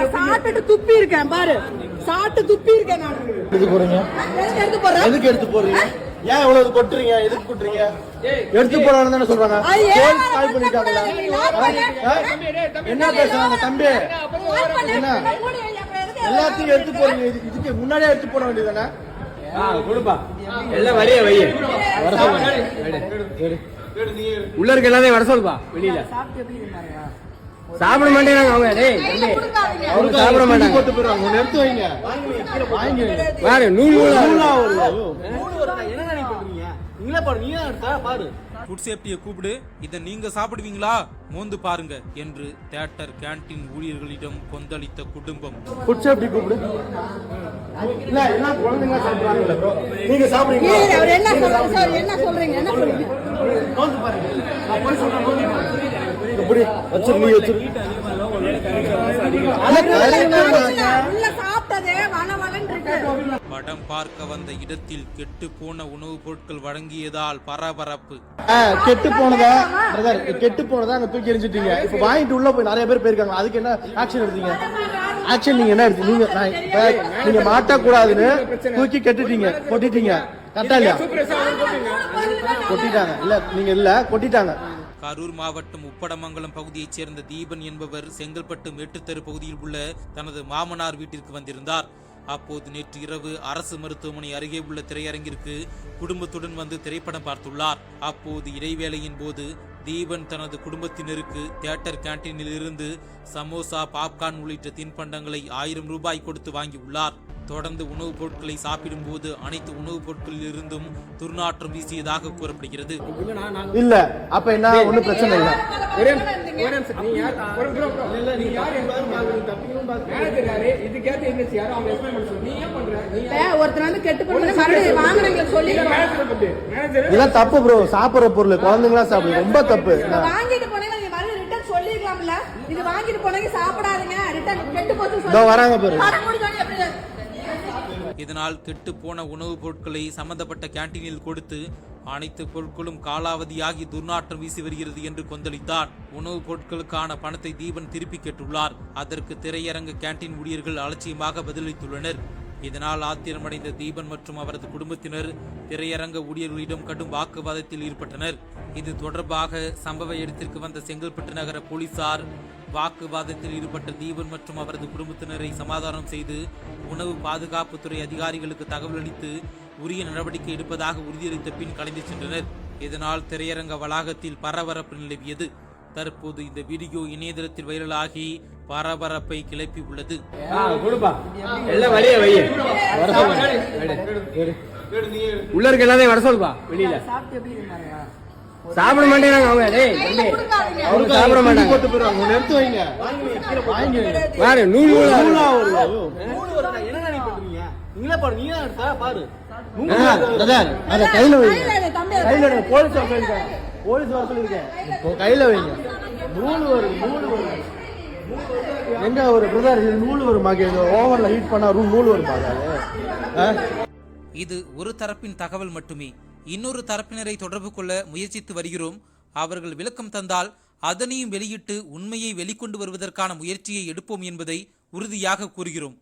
நான் சாப்பிட்டுட்டு துப்பி இருக்கேன் பாரு. சாப்பிட்டு துப்பி இருக்கேன் நான். எடுத்து போறீங்க? எதுக்கு எடுத்து போடுறேன் எதுக்கு எடுத்து போறீங்க? ஏன் இவ்வளவு கொட்டுறீங்க? எதுக்கு கொட்டுறீங்க? எடுத்து போறான்னு தானே சொல்றாங்க. கால் பண்ணிட்டாங்களா? என்ன பேசுறாங்க தம்பி. என்ன? எதுக்கு எல்லாத்தையும் எடுத்து போறீங்க இது- இதுக்கு முன்னாடியே எடுத்து போட வேண்டியதானே கொடுப்பா. எல்லாம் வழிய வை வர சொல்லுங்க உள்ள இருக்க எல்லாத்தையும் வர சொல்லுப்பா வெளியில. சாப்பிட்டு சாப்பிட மாட்டேங்கிறாங்க அவங்க. டேய். அவங்க சாப்பிட மாட்டாங்க. போட்டு ஒன்னு எடுத்து வைங்க. வாங்கி பாரு நூல்? என்ன நினைப்பீங்க நீங்களே பாரு நீ எடுத்தா பாரு ஃபுட் சேஃப்டியை கூப்பிடு. இதை நீங்க சாப்பிடுவீங்களா? மோந்து பாருங்க என்று தியேட்டர் கேண்டீன் ஊழியர்களிடம் கொந்தளித்த குடும்பம். ஃபுட் சேஃப்டி கூப்பிடு. இல்ல என்ன குழந்தைங்க சாப்பிடுறாங்கல்ல bro. நீங்க அவர் என்ன சார் என்ன சொல்றீங்க? என்ன சொல்றீங்க? நோந்து பாருங்க. நான் போய் சொல்றேன் நோந்து பாருங்க. இப்படி வச்சிரு நீ இருக்கு படம் பார்க்க வந்த இடத்தில் கெட்டு போன உணவுப் பொருட்கள் வழங்கியதால் பரபரப்பு. ஆ, கெட்டு போனதா? பிரதர் கெட்டு போனதா? அங்க தூக்கி எரிஞ்சிட்டீங்க இப்ப வாங்கிட்டு உள்ள போய் நிறைய பேர் போயிருக்காங்க. அதுக்கு என்ன ஆக்ஷன் எடுத்தீங்க? ஆக்ஷன் நீங்க என்ன எடுத்து நீங்க நீங்க மாட்டக்கூடாதுன்னு தூக்கி கெட்டுட்டீங்க. கொட்டிட்டீங்க. கரெக்டா இல்லையா? கொட்டிட்டாங்க. இல்ல நீங்க இல்ல கொட்டிட்டாங்க. கரூர் மாவட்டம் உப்படமங்கலம் பகுதியைச் சேர்ந்த தீபன் என்பவர் செங்கல்பட்டு மேட்டுத்தெரு பகுதியில் உள்ள தனது மாமனார் வீட்டிற்கு வந்திருந்தார். அப்போது நேற்று இரவு அரசு மருத்துவமனை அருகே உள்ள திரையரங்கிற்கு குடும்பத்துடன் வந்து திரைப்படம் பார்த்துள்ளார். அப்போது இடைவேளையின் போது தீபன் தனது குடும்பத்தினருக்கு தியேட்டர் கேன்டீனில் இருந்து சமோசா பாப்கார்ன் உள்ளிட்ட தின்பண்டங்களை ஆயிரம் ரூபாய் கொடுத்து வாங்கியுள்ளார். தொடர்ந்து உணவுப் பொருட்களை சாப்பிடும்போது அனைத்து உணவுப் பொருட்களில் இருந்தும் துர்நாற்றம் வீசியதாக கூறப்படுகிறது. இல்ல அப்ப என்ன? ஒண்ணும் பிரச்சனை இல்ல. இதெல்லாம் தப்பு ப்ரோ. சாப்பிடுற பொருள். குழந்தைங்களா சாப்பிடுறது ரொம்ப தப்பு. சொல்லிருக்கலாம்ல இது வாங்கிட்டு போனீங்க சாப்பிடாதீங்க. ரிட்டர்ன் கெட்டு போச்சு இதோ வராங்க பாரு. இதனால் கெட்டு போன உணவுப் பொருட்களை சம்பந்தப்பட்ட கேண்டீனில் கொடுத்து அனைத்து பொருட்களும் காலாவதியாகி துர்நாற்றம் வீசி வருகிறது என்று கொந்தளித்தார். உணவுப் பொருட்களுக்கான பணத்தை தீபன் திருப்பி கேட்டுள்ளார். அதற்கு திரையரங்க கேண்டீன் ஊழியர்கள் அலட்சியமாக பதிலளித்துள்ளனர். இதனால் ஆத்திரமடைந்த தீபன் மற்றும் அவரது குடும்பத்தினர் திரையரங்க ஊழியர்களிடம் கடும் வாக்குவாதத்தில் ஈடுபட்டனர். இது தொடர்பாக சம்பவ இடத்திற்கு வந்த செங்கல்பட்டு நகர போலீசார் வாக்குவாதத்தில் ஈடுபட்ட தீபன் மற்றும் அவரது குடும்பத்தினரை சமாதானம் செய்து உணவு பாதுகாப்புத்துறை அதிகாரிகளுக்கு தகவல் அளித்து உரிய நடவடிக்கை எடுப்பதாக உறுதியளித்த பின் கலைந்து சென்றனர். இதனால் திரையரங்க வளாகத்தில் பரபரப்பு நிலவியது. தற்போது இந்த வீடியோ இணையதளத்தில் வைரலாகி பரபரப்பை கிளப்பி உள்ளது. உள்ள இருக்க எல்லாத்தையும் வர சொல்லுப்பா வெளியில. சாப்பிட்டு எப்படி இருந்தாங்க? சாப்பிட மாட்டேங்கிறாங்க அவங்க. டேய். அவங்க சாப்பிட மாட்டாங்க. போட்டு ஒன்னு எடுத்து வைங்க. பாரு நூல் நூலா நூலா நீங்களே பாரு நீ தான் எடுத்தா பாரு. அத கையில வைங்க கையில போலீஸ் போலீஸ் வர சொல்லிருக்கேன் இப்போ கையில வைங்க. நூல் வரும் நூல் வரும் எங்க ஒரு பிரதர் இது நூல் வருமா ஓவன்ல ஹீட் பண்ணா ரூ நூல் வருமா அது? இது ஒரு தரப்பின் தகவல் மட்டுமே. இன்னொரு தரப்பினரை தொடர்பு கொள்ள முயற்சித்து வருகிறோம். அவர்கள் விளக்கம் தந்தால் அதனையும் வெளியிட்டு உண்மையை வெளிக்கொண்டு வருவதற்கான முயற்சியை எடுப்போம் என்பதை உறுதியாக கூறுகிறோம்.